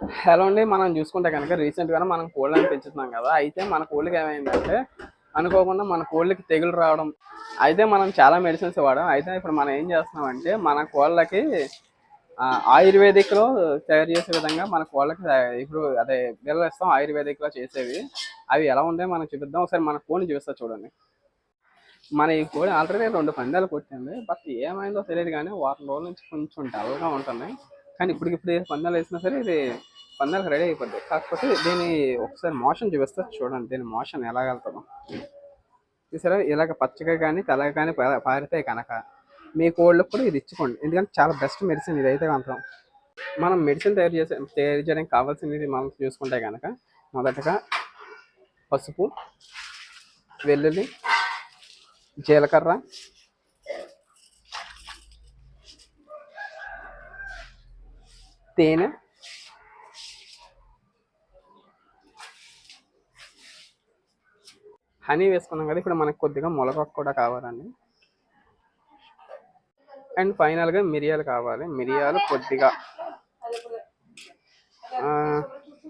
Hello అండి మనం చూసుకుంటే కనుక రీసెంట్గానే మనం కోళ్ళని పెంచుతున్నాం కదా. అయితే మన కోళ్ళకి ఏమైందంటే అనుకోకుండా మన కోళ్ళకి తెగులు రావడం. అయితే మనం చాలా మెడిసిన్స్ వాడాం. అయితే ఇప్పుడు మనం ఏం చేస్తున్నామంటే మన కోళ్ళకి ఆయుర్వేదిక్లో తయారు చేసే విధంగా మన కోళ్ళకి ఇప్పుడు అదే బిల్లలు ఇస్తాం ఆయుర్వేదిక్లో చేసేవి. అవి ఎలా ఉంటాయో మనం చూపిద్దాం. ఒకసారి మన కోడిని చూపిస్తా చూడండి. మన ఈ కోడి ఆల్రెడీ రెండు పందాలు కొట్టింది. బట్ ఏమైందో తెలియదు కానీ వారం రోజుల నుంచి కొంచెం డల్గా ఉంటుంది కానీ ఇప్పటికిప్పుడు ఏ పందాలు వేసినా సరే ఇది పందాలకు రెడీ అయిపోద్ది. కాకపోతే దీని ఒకసారి మోషన్ చూపిస్తా చూడండి దీని మోషన్ ఎలా వెళ్తుందో. చూసారా? ఇలాగ పచ్చగా కానీ తెల్లగా కానీ పారితే కనుక మీ కోళ్ళకు కూడా ఇది ఇచ్చుకోండి. ఎందుకంటే చాలా బెస్ట్ మెడిసిన్ ఇది అయితే మనం మెడిసిన్ తయారు చేసే తయారు చేయడానికి కావాల్సినది మనం చూసుకుంటే కనుక మొదటగా పసుపు వెల్లుల్లి జీలకర్ర తేనె. హనీ వేసుకున్నాం కదా ఇప్పుడు మనకు కొద్దిగా మొలకొక్క కూడా కావాలండి. అండ్ ఫైనల్గా మిరియాలు కావాలి. మిరియాలు కొద్దిగా ఆ,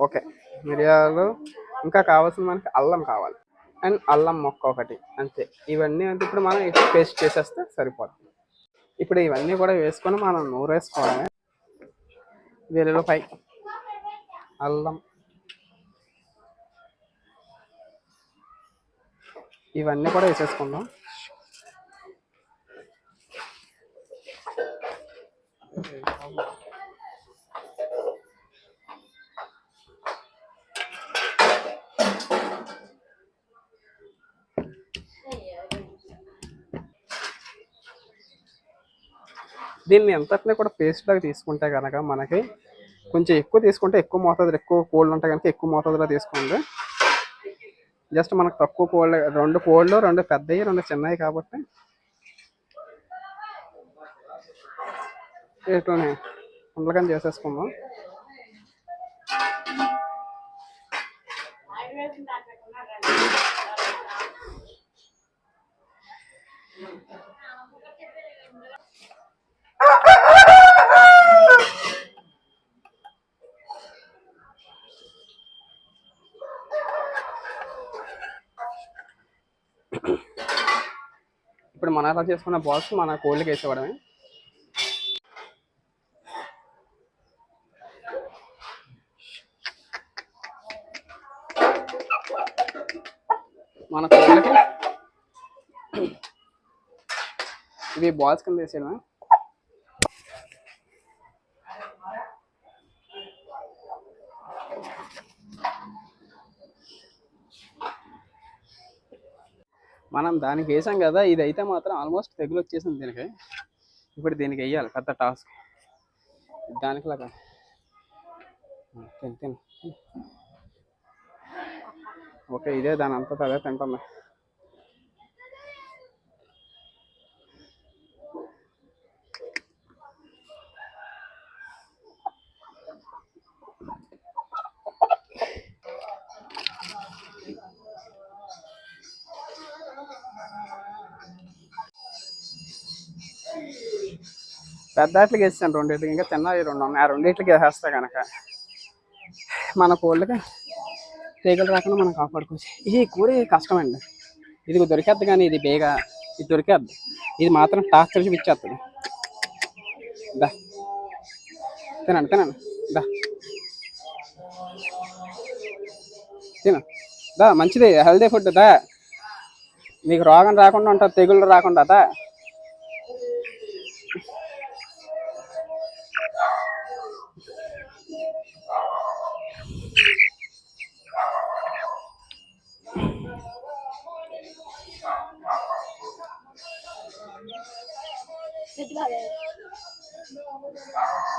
ఓకే. మిరియాలు ఇంకా కావాల్సిన మనకి అల్లం కావాలి. అండ్ అల్లం మొక్క ఒకటి అంతే. ఇవన్నీ అంటే ఇప్పుడు మనం పేస్ట్ చేసేస్తే సరిపోతుంది. ఇప్పుడు ఇవన్నీ కూడా వేసుకొని మనం నూరేసుకోవాలి. వెల్లుల్లిపాయ అల్లం. ఇవన్నీ కూడా వేసేసుకుందాం. దీన్ని ఎంతటిని కూడా పేస్ట్ లాగా తీసుకుంటే కనుక మనకి కొంచెం ఎక్కువ తీసుకుంటే ఎక్కువ మోతాదులో ఎక్కువ కోల్డ్ ఉంటే కనుక ఎక్కువ మోతాదులో తీసుకోండి. జస్ట్ మనకు తక్కువ కోల్డ్ రెండు కోల్డ్ రెండు పెద్దవి రెండు చిన్నవి కాబట్టి ఇట్లనే ఉండకని చేసేసుకుందాం. ఇప్పుడు మన ఎలా చేసుకున్న బాల్స్ మన కోళ్ళకి వేసేవాడమే మన కోళ్ళకి ఇవి బాల్స్ కింద వేసేయడమే. మనం దానికి వేసాం కదా ఇది అయితే మాత్రం ఆల్మోస్ట్ తెగులు వచ్చేసింది దీనికి. ఇప్పుడు దీనికి వేయాలి పెద్ద టాస్క్ దానికి లాగా. తిని తిని ఓకే ఇదే దాని అంతా అదే తింటుంది పెద్ద వాటికి వేసాను రెండింటికి. ఇంకా చిన్నవి రెండు ఉన్నాయి. ఆ రెండింటికి వేసేస్తా కనుక మన కోళ్ళకి తీగలు రాకుండా మనం కాపాడుకోవచ్చు. ఇది కూర కష్టమండి. ఇది దొరికేద్ది కానీ ఇది బేగా. ఇది దొరికేద్ది. ఇది మాత్రం టాస్ తెలిసి ఇచ్చేస్తుంది దా. తినండి తినండి. దా. తిన. దా మంచిది. హెల్దీ ఫుడ్ దా. మీకు రోగం రాకుండా ఉంటుంది తెగుళ్ళు రాకుండా దా.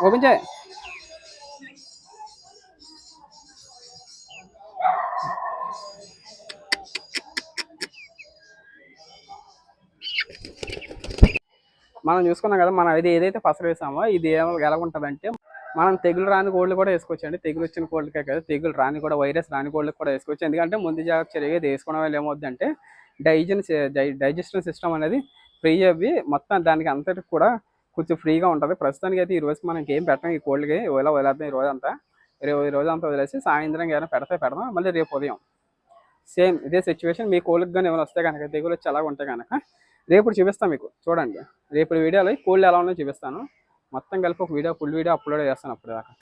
ఓపెన్ చేయి. మనం చూసుకున్నాం కదా మనం ఇది ఏదైతే పసరు వేసామో ఇది ఏమ- ఎలా ఉంటుందంటే మనం తెగులు రాని కోళ్ళు కూడా వేసుకోవచ్చు అండి తెగులు వచ్చిన కోళ్ళకే కదా తెగులు రాని కూడా వైరస్ రాని కోళ్ళకి కూడా వేసుకోవచ్చు. ఎందుకంటే ముందు జాగ్రత్త చర్యగా ఇది వేసుకోవడం వల్ల ఏమవుతుందంటే డైజెన్ డైజెషన్ సిస్టమ్ అనేది ఫ్రీ అవి మొత్తం దానికి అంతటికి కూడా కొంచెం ఫ్రీగా ఉంటుంది. ప్రస్తుతానికి అయితే ఈ రోజు మనకి ఏం పెట్టడం ఈ కోల్డ్కి ఇలా వదిలేద్దాం ఈ రోజు అంతా? రేపు ఈ రోజు అంతా వదిలేసి సాయంత్రం ఏమైనా పెడితే పెడదాం. మళ్ళీ రేపు ఉదయం. సేమ్ ఇదే సిచ్యువేషన్ మీ కోళ్ళకి కానీ ఏమైనా వస్తే కనుక దిగులు వచ్చి అలాగ ఉంటే కనుక రేపు చూపిస్తాను మీకు. చూడండి. రేపు వీడియోలో కోళ్ళు ఎలా ఉన్నాయో చూపిస్తాను. మొత్తం కలిపి ఒక వీడియో ఫుల్ వీడియో అప్లోడ్ చేస్తాను అప్పుడు దాకా